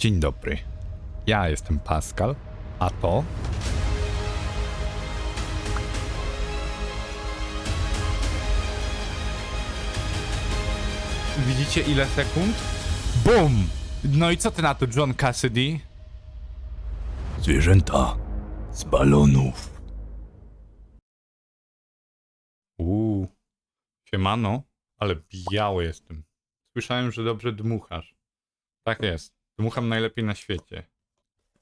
Dzień dobry. Ja jestem Pascal, a to. Widzicie ile sekund? BUM! No i co ty na to, John Cassidy? Zwierzęta z balonów. Uuu, siemano, ale biały jestem. Słyszałem, że dobrze dmuchasz. Tak jest, dmucham najlepiej na świecie.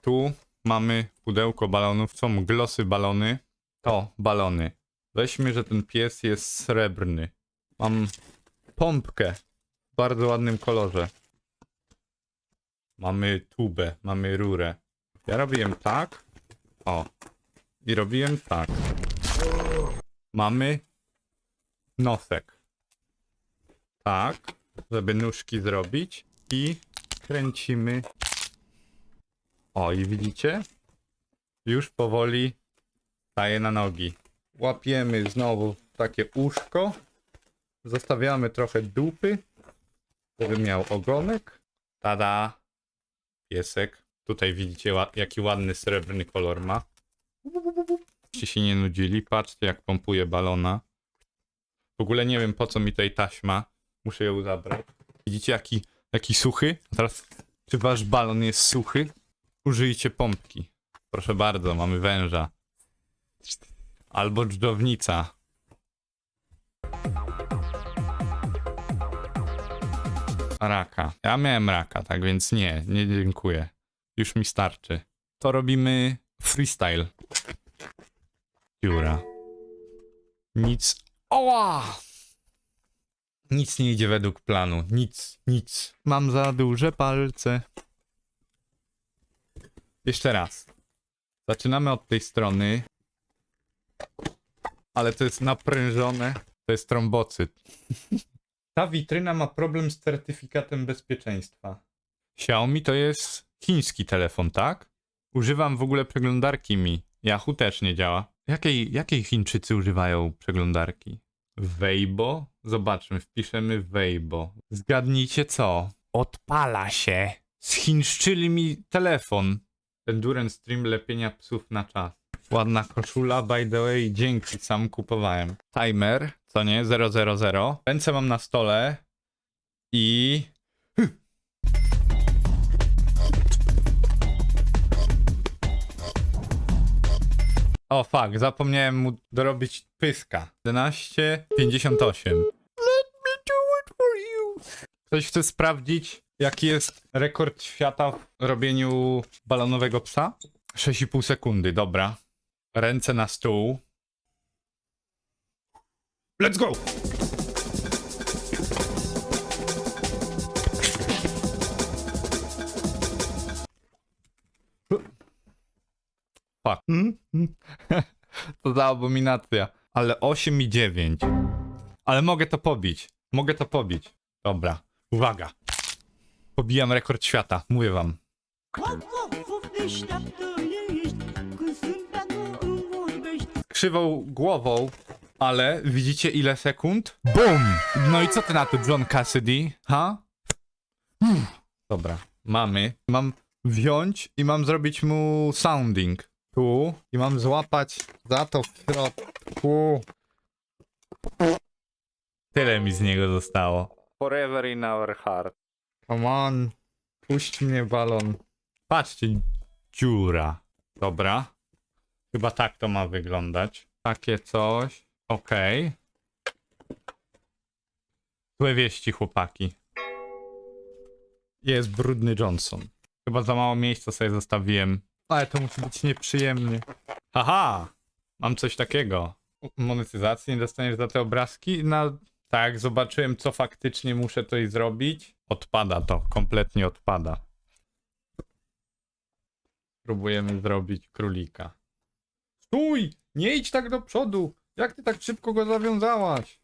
Tu mamy pudełko balonów, są glosy balony. To balony. Weźmy, że ten pies jest srebrny. Mam pompkę w bardzo ładnym kolorze. Mamy tubę, mamy rurę. Ja robiłem tak. O. I robiłem tak. Mamy nosek. Tak, żeby nóżki zrobić i kręcimy. O, i widzicie? Już powoli staje na nogi. Łapiemy znowu takie uszko. Zostawiamy trochę dupy, żeby miał ogonek. Tada! Piesek. Tutaj widzicie, jaki ładny srebrny kolor ma. Żebyście się nie nudzili, patrzcie jak pompuje balona. W ogóle nie wiem po co mi tej taśma. Muszę ją zabrać. Widzicie jaki, jaki suchy? A teraz, czy wasz balon jest suchy? Użyjcie pompki. Proszę bardzo, mamy węża. Albo dżdżownica. Raka. Ja miałem raka, tak więc nie, nie dziękuję. Już mi starczy. To robimy freestyle. Dziura. Nic. Oła! Nic nie idzie według planu. Nic, nic. Mam za duże palce. Jeszcze raz. Zaczynamy od tej strony. Ale to jest naprężone. To jest trombocyt. Ta witryna ma problem z certyfikatem bezpieczeństwa. Xiaomi to jest chiński telefon, tak? Używam w ogóle przeglądarki Mi. Yahoo też nie działa. Jakiej, jakiej Chińczycy używają przeglądarki? Weibo? Zobaczmy, wpiszemy Weibo. Zgadnijcie co? Odpala się. Schinszczyli mi telefon. Endurance Stream lepienia psów na czas. Ładna koszula, by the way, dzięki, sam kupowałem. Timer, co nie, 000. Ręce mam na stole i... O fuck, zapomniałem mu dorobić pyska. 11,58. Let me do it for you. Ktoś chce sprawdzić, jaki jest rekord świata w robieniu balonowego psa? 6,5 sekundy, dobra. Ręce na stół. Let's go! Fuck. to za abominacja. Ale 8 i 9. Ale mogę to pobić. Mogę to pobić. Dobra. Uwaga. Pobijam rekord świata. Mówię wam. Krzywą głową, ale widzicie ile sekund? BUM! No i co ty na to, John Cassidy? Ha? Hmm. Dobra. Mamy. Mam wziąć i mam zrobić mu sounding. Tu. I mam złapać za to w środku. Tyle mi z niego zostało. Forever in our heart. Come on. Puść mnie balon. Patrzcie, dziura. Dobra. Chyba tak to ma wyglądać. Takie coś. Okej. Złe wieści, chłopaki. Jest brudny Johnson. Chyba za mało miejsca sobie zostawiłem. Ale to musi być nieprzyjemnie. Haha! Mam coś takiego. Monetyzacji nie dostaniesz za te obrazki? No tak, zobaczyłem co faktycznie muszę tutaj zrobić. Odpada to, kompletnie odpada. Próbujemy zrobić królika. Stój! Nie idź tak do przodu! Jak ty tak szybko go zawiązałaś?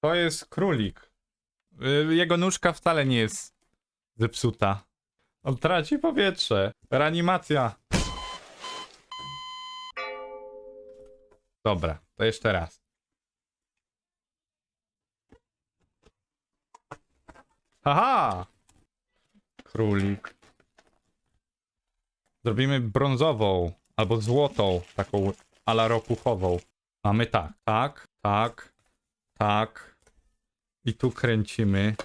To jest królik. Y, jego nóżka wcale nie jest zepsuta. On traci powietrze. Reanimacja. Dobra, to jeszcze raz. Haha! Królik. Zrobimy brązową albo złotą, taką alaropuchową. Mamy tak, tak, tak, tak. I tu kręcimy.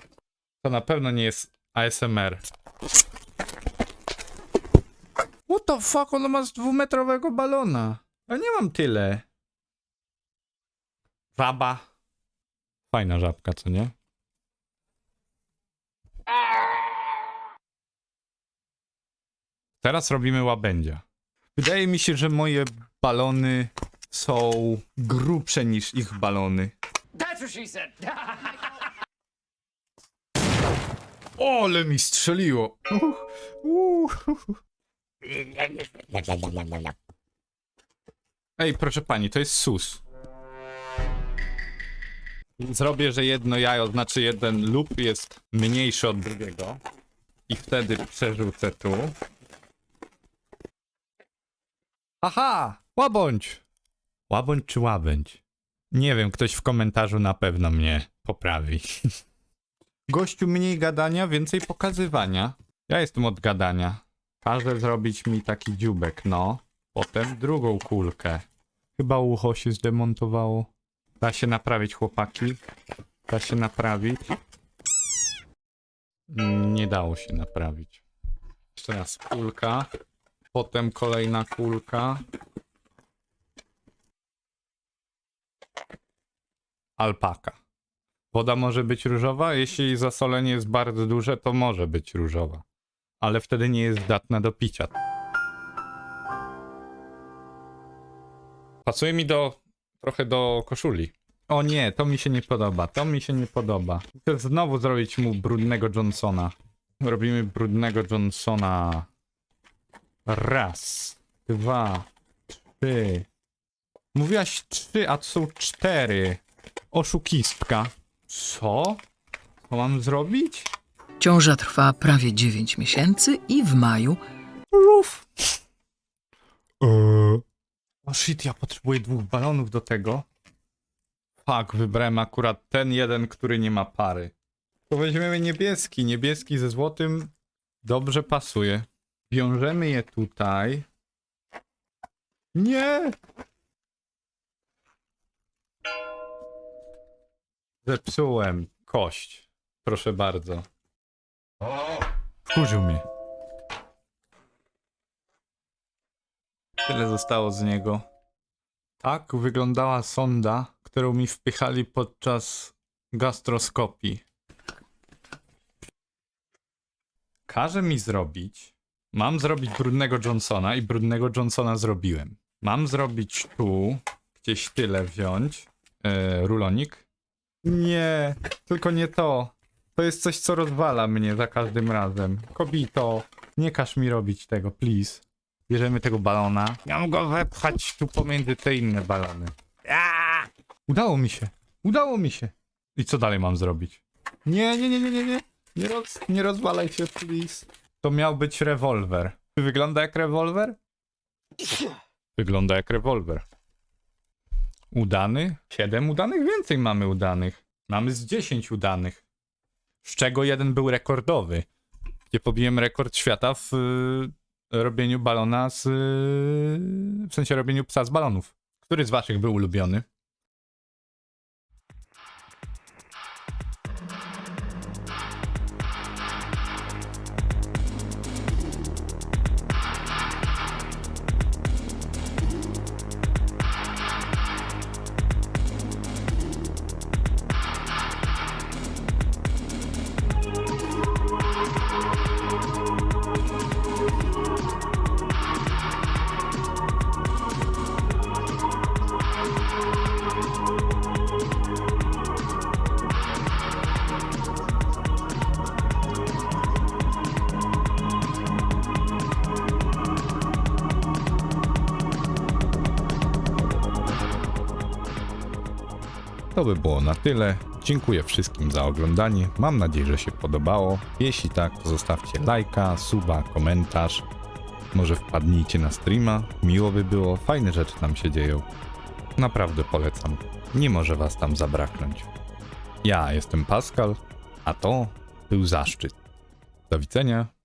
To na pewno nie jest ASMR. What the fuck, ona ma z dwumetrowego balona. Ja nie mam tyle. Żaba. Fajna żabka, co nie? Teraz robimy łabędzia. Wydaje mi się, że moje balony są grubsze niż ich balony. That's what she said. O, ale mi strzeliło. Ej, proszę pani, to jest sus. Zrobię, że jedno jajo, znaczy jeden lub jest mniejszy od drugiego. I wtedy przerzucę tu. Aha! Łabądź! Łabądź czy łabędź? Nie wiem, ktoś w komentarzu na pewno mnie poprawi. Gościu mniej gadania, więcej pokazywania. Ja jestem od gadania. Każe zrobić mi taki dziubek, no. Potem drugą kulkę. Chyba ucho się zdemontowało. Da się naprawić, chłopaki. Da się naprawić. Nie dało się naprawić. Jeszcze raz kulka. Potem kolejna kulka. Alpaka. Woda może być różowa, jeśli zasolenie jest bardzo duże, to może być różowa. Ale wtedy nie jest zdatna do picia. Pasuje mi do trochę do koszuli. O nie, to mi się nie podoba, to mi się nie podoba. Chcę znowu zrobić mu brudnego Johnsona. Robimy brudnego Johnsona. Raz, dwa, trzy. Mówiłaś trzy, a to są cztery. Oszukistka. Co? Co mam zrobić? Ciąża trwa prawie 9 miesięcy i w maju Ruf. O shit, ja potrzebuję dwóch balonów do tego. Fuck, wybrałem akurat ten jeden, który nie ma pary. To weźmiemy niebieski. Niebieski ze złotym dobrze pasuje. Wiążemy je tutaj. Nie! Zepsułem kość. Proszę bardzo. Wkurzył mnie. Tyle zostało z niego. Tak wyglądała sonda, którą mi wpychali podczas gastroskopii. Każe mi zrobić. Mam zrobić brudnego Johnsona i brudnego Johnsona zrobiłem. Mam zrobić tu, gdzieś tyle wziąć. E, rulonik. Nie, tylko nie to. To jest coś, co rozwala mnie za każdym razem. Kobito, nie każ mi robić tego, please. Bierzemy tego balona. Miałem go wepchać tu pomiędzy te inne balony. Aaaa! Udało mi się. Udało mi się. I co dalej mam zrobić? Nie, nie, nie, nie, nie, nie. Nie, roz, nie rozwalaj się, please. To miał być rewolwer. Czy wygląda jak rewolwer? Wygląda jak rewolwer. Udany? Siedem udanych? Więcej mamy udanych. Mamy z 10 udanych. Z czego jeden był rekordowy. Gdzie pobiłem rekord świata w y, robieniu balona z. Y, w sensie robieniu psa z balonów. Który z waszych był ulubiony? By było na tyle. Dziękuję wszystkim za oglądanie. Mam nadzieję, że się podobało. Jeśli tak, to zostawcie lajka, suba, komentarz. Może wpadnijcie na streama. Miło by było, fajne rzeczy tam się dzieją. Naprawdę polecam. Nie może was tam zabraknąć. Ja jestem Pascal, a to Był zaszczyt. Do widzenia.